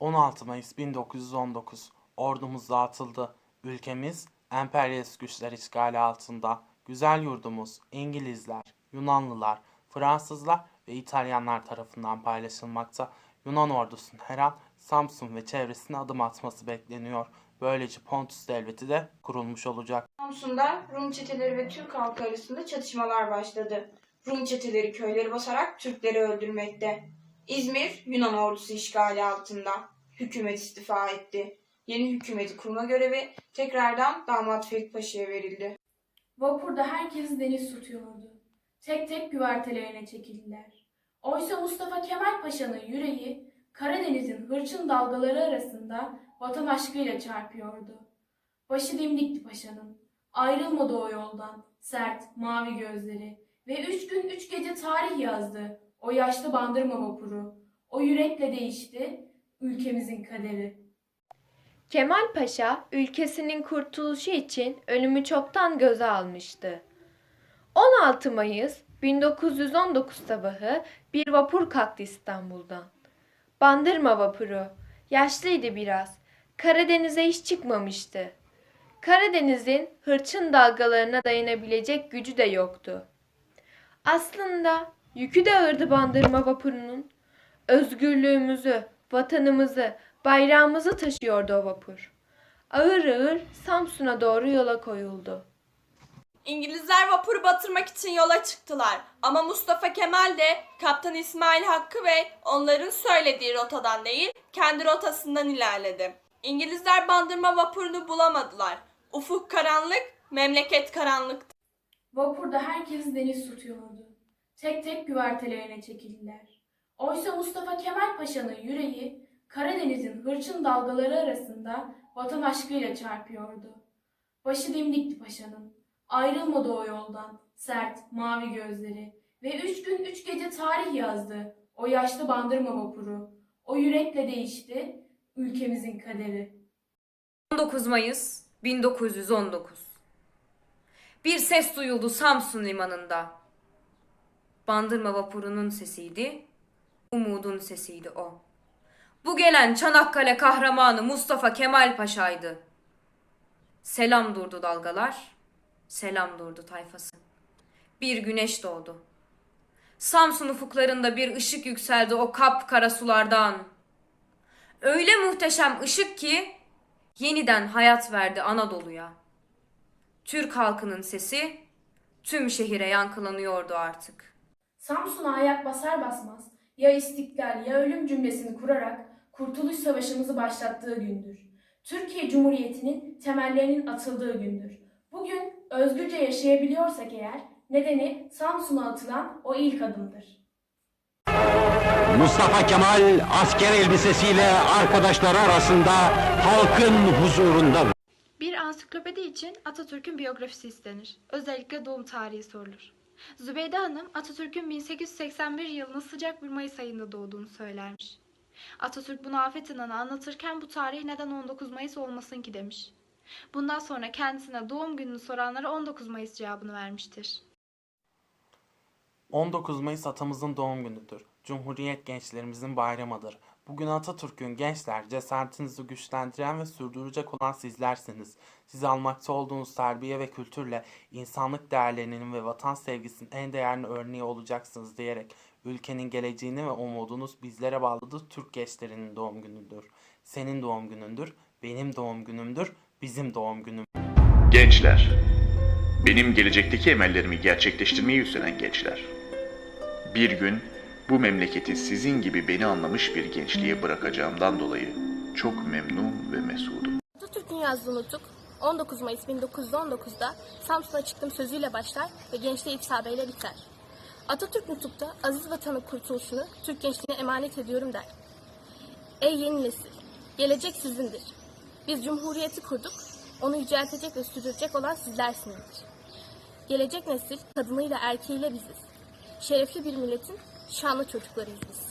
16 Mayıs 1919 ordumuz dağıtıldı. Ülkemiz emperyalist güçler işgali altında. Güzel yurdumuz İngilizler, Yunanlılar, Fransızlar ve İtalyanlar tarafından paylaşılmakta. Yunan ordusunun her an Samsun ve çevresine adım atması bekleniyor. Böylece Pontus Devleti de kurulmuş olacak. Samsun'da Rum çeteleri ve Türk halkı arasında çatışmalar başladı. Rum çeteleri köyleri basarak Türkleri öldürmekte. İzmir Yunan ordusu işgali altında. Hükümet istifa etti. Yeni hükümeti kurma görevi tekrardan damat Ferit Paşa'ya verildi. Vapurda herkes deniz tutuyordu. Tek tek güvertelerine çekildiler. Oysa Mustafa Kemal Paşa'nın yüreği Karadeniz'in hırçın dalgaları arasında vatan aşkıyla çarpıyordu. Başı dimdikti paşanın. Ayrılmadı o yoldan. Sert, mavi gözleri. Ve üç gün üç gece tarih yazdı. O yaşlı bandırma vapuru. O yürekle değişti ülkemizin kaderi. Kemal Paşa ülkesinin kurtuluşu için ölümü çoktan göze almıştı. 16 Mayıs 1919 sabahı bir vapur kalktı İstanbul'dan. Bandırma vapuru. Yaşlıydı biraz. Karadeniz'e hiç çıkmamıştı. Karadeniz'in hırçın dalgalarına dayanabilecek gücü de yoktu. Aslında yükü de ağırdı bandırma vapurunun. Özgürlüğümüzü, vatanımızı, bayrağımızı taşıyordu o vapur. Ağır ağır Samsun'a doğru yola koyuldu. İngilizler vapuru batırmak için yola çıktılar. Ama Mustafa Kemal de Kaptan İsmail Hakkı ve onların söylediği rotadan değil, kendi rotasından ilerledi. İngilizler bandırma vapurunu bulamadılar. Ufuk karanlık, memleket karanlıktı. Vapurda herkes deniz tutuyordu. Tek tek güvertelerine çekildiler. Oysa Mustafa Kemal Paşa'nın yüreği Karadeniz'in hırçın dalgaları arasında vatan aşkıyla çarpıyordu. Başı dimdikti paşanın. Ayrılmadı o yoldan. Sert, mavi gözleri. Ve üç gün üç gece tarih yazdı. O yaşlı bandırma vapuru. O yürekle değişti ülkemizin kaderi. 19 Mayıs 1919 Bir ses duyuldu Samsun limanında. Bandırma vapurunun sesiydi, umudun sesiydi o. Bu gelen Çanakkale kahramanı Mustafa Kemal Paşa'ydı. Selam durdu dalgalar, selam durdu tayfası. Bir güneş doğdu. Samsun ufuklarında bir ışık yükseldi o kapkara sulardan. Öyle muhteşem ışık ki yeniden hayat verdi Anadolu'ya. Türk halkının sesi tüm şehire yankılanıyordu artık. Samsun'a ayak basar basmaz ya istiklal ya ölüm cümlesini kurarak Kurtuluş Savaşımızı başlattığı gündür. Türkiye Cumhuriyeti'nin temellerinin atıldığı gündür. Bugün özgürce yaşayabiliyorsak eğer nedeni Samsun'a atılan o ilk adımdır. Mustafa Kemal asker elbisesiyle arkadaşları arasında halkın huzurunda Bir ansiklopedi için Atatürk'ün biyografisi istenir. Özellikle doğum tarihi sorulur. Zübeyde Hanım Atatürk'ün 1881 yılının sıcak bir Mayıs ayında doğduğunu söylermiş. Atatürk bunu Afet İnan'a anlatırken bu tarih neden 19 Mayıs olmasın ki demiş. Bundan sonra kendisine doğum gününü soranlara 19 Mayıs cevabını vermiştir. 19 Mayıs atamızın doğum günüdür. Cumhuriyet gençlerimizin bayramıdır. Bugün Atatürk'ün gençler cesaretinizi güçlendiren ve sürdürecek olan sizlersiniz. Siz almakta olduğunuz terbiye ve kültürle insanlık değerlerinin ve vatan sevgisinin en değerli örneği olacaksınız diyerek ülkenin geleceğini ve umudunuz bizlere bağladığı Türk gençlerinin doğum günüdür. Senin doğum günündür, benim doğum günümdür, bizim doğum günüm. Gençler, benim gelecekteki emellerimi gerçekleştirmeye yükselen gençler. Bir gün bu memleketi sizin gibi beni anlamış bir gençliğe bırakacağımdan dolayı çok memnun ve mesudum. Atatürk'ün yazdığı nutuk 19 Mayıs 1919'da Samsun'a çıktım sözüyle başlar ve gençliğe ifsabeyle biter. Atatürk nutukta aziz vatanın kurtuluşunu Türk gençliğine emanet ediyorum der. Ey yeni nesil, gelecek sizindir. Biz cumhuriyeti kurduk, onu yüceltecek ve sürdürecek olan sizlersinizdir. Gelecek nesil kadınıyla erkeğiyle biziz. Şerefli bir milletin şanlı çocuklarıyız biz.